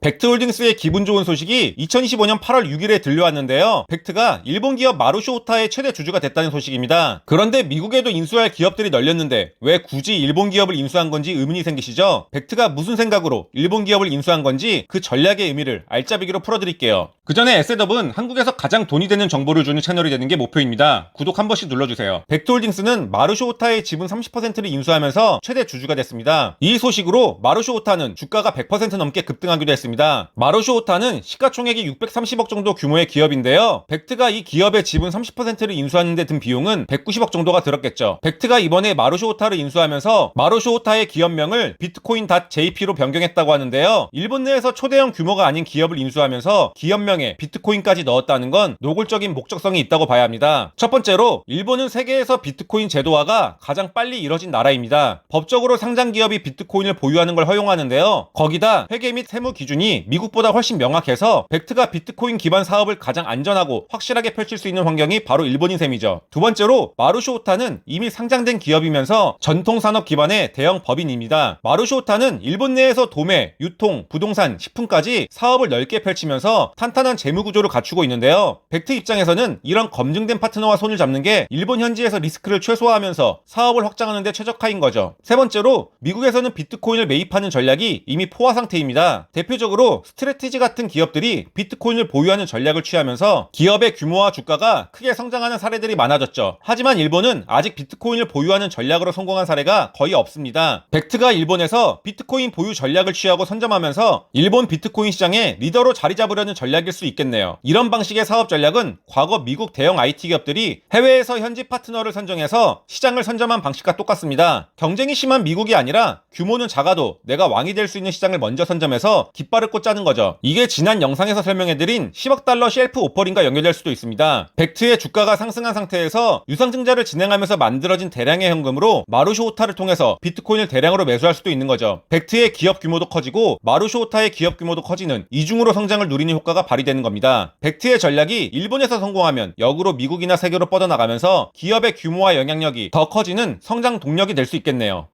벡트홀딩스의 기분 좋은 소식이 2025년 8월 6일에 들려왔는데요. 벡트가 일본 기업 마루쇼 호타의 최대 주주가 됐다는 소식입니다. 그런데 미국에도 인수할 기업들이 널렸는데 왜 굳이 일본 기업을 인수한 건지 의문이 생기시죠? 벡트가 무슨 생각으로 일본 기업을 인수한 건지 그 전략의 의미를 알짜배기로 풀어드릴게요. 그 전에 에셋업은 한국에서 가장 돈이 되는 정보를 주는 채널이 되는 게 목표입니다. 구독 한 번씩 눌러주세요. 벡트홀딩스는 마루쇼 호타의 지분 30%를 인수하면서 최대 주주가 됐습니다. 이 소식으로 마루쇼 호타는 주가가 100% 넘게 급등하기도 했습니다. 마루쇼 호타는 시가총액이 630억 정도 규모의 기업인데요. 벡트가 이 기업의 지분 30%를 인수하는 데 든 비용은 190억 정도가 들었겠죠. 벡트가 이번에 마루쇼 호타를 인수하면서 마루쇼 호타의 기업명을 비트코인.jp로 변경했다고 하는데요. 일본 내에서 초대형 규모가 아닌 기업을 인수하면서 기업명에 비트코인까지 넣었다는 건 노골적인 목적성이 있다고 봐야 합니다. 첫 번째로 일본은 세계에서 비트코인 제도화가 가장 빨리 이뤄진 나라입니다. 법적으로 상장 기업이 비트코인을 보유하는 걸 허용하는데요. 거기다 회계 및 세무 기준이 미국보다 훨씬 명확해서 벡트가 비트코인 기반 사업을 가장 안전하고 확실하게 펼칠 수 있는 환경이 바로 일본인 셈이죠. 두 번째로 마루쇼 호타는 이미 상장된 기업이면서 전통 산업 기반의 대형 법인입니다. 마루쇼 호타는 일본 내에서 도매, 유통, 부동산, 식품까지 사업을 넓게 펼치면서 탄탄한 재무 구조를 갖추고 있는데요. 벡트 입장에서는 이런 검증된 파트너와 손을 잡는 게 일본 현지에서 리스크를 최소화하면서 사업을 확장하는 데 최적화인 거죠. 세 번째로 미국에서는 비트코인을 매입하는 전략이 이미 포화 상태입니다. 대표적으로 스트레티지 같은 기업들이 비트코인을 보유하는 전략을 취하면서 기업의 규모와 주가가 크게 성장하는 사례들이 많아졌죠. 하지만 일본은 아직 비트코인을 보유하는 전략으로 성공한 사례가 거의 없습니다. 벡트가 일본에서 비트코인 보유 전략을 취하고 선점하면서 일본 비트코인 시장의 리더로 자리 잡으려는 전략일 수 있겠네요. 이런 방식의 사업 전략은 과거 미국 대형 IT 기업들이 해외에서 현지 파트너를 선정해서 시장을 선점한 방식과 똑같습니다. 경쟁이 심한 미국이 아니라 규모는 작아도 내가 왕이 될 수 있는 시장을 먼저 선점해서 깃 발을 꽂자는 거죠. 이게 지난 영상에서 설명해드린 10억 달러 셀프 오퍼링과 연결될 수도 있습니다. 벡트의 주가가 상승한 상태에서 유상증자를 진행하면서 만들어진 대량의 현금으로 마루쇼 호타를 통해서 비트코인을 대량으로 매수할 수도 있는 거죠. 벡트의 기업 규모도 커지고 마루쇼 호타의 기업 규모도 커지는 이중으로 성장을 누리는 효과가 발휘되는 겁니다. 벡트의 전략이 일본에서 성공하면 역으로 미국이나 세계로 뻗어나가면서 기업의 규모와 영향력이 더 커지는 성장 동력이 될 수 있겠네요.